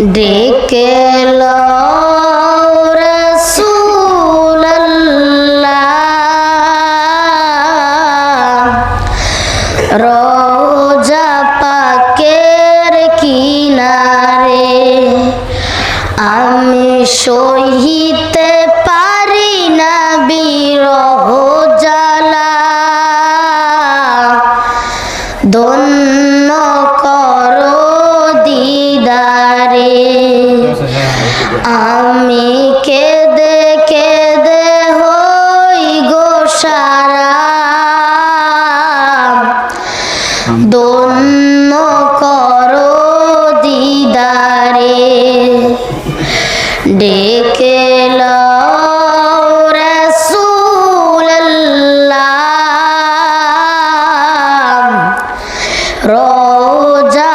দেখল রোজা পাকের কিনারে আমি শহীদ আমি কেঁদে কেঁদে হই গো সারা। দন্য করো দিদারে ডেকে রোজা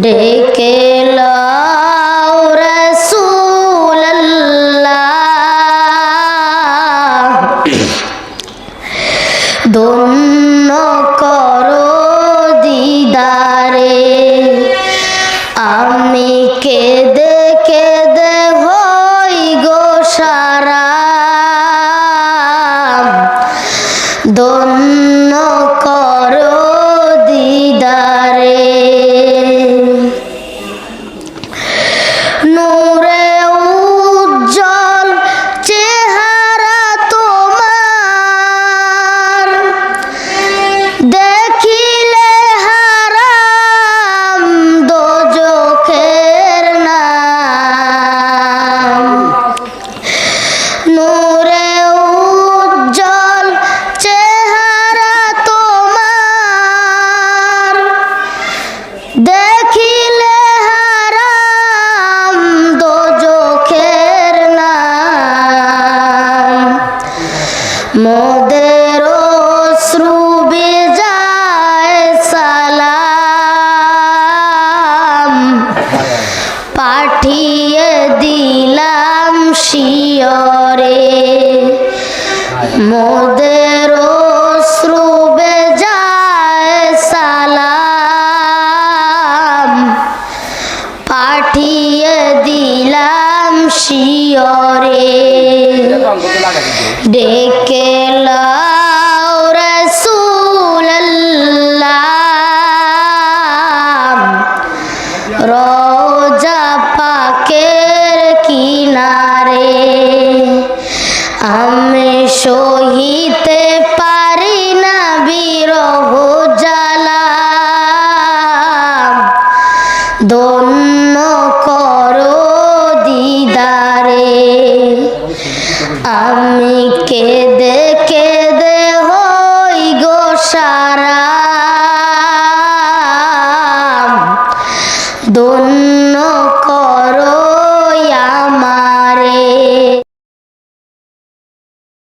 day মোদের অশ্রু বিজায় সালাম। পাঠিয়ে দিলাম শিয়রে। মোদের ডেকে রোজা পাকের কিনারে আমি শো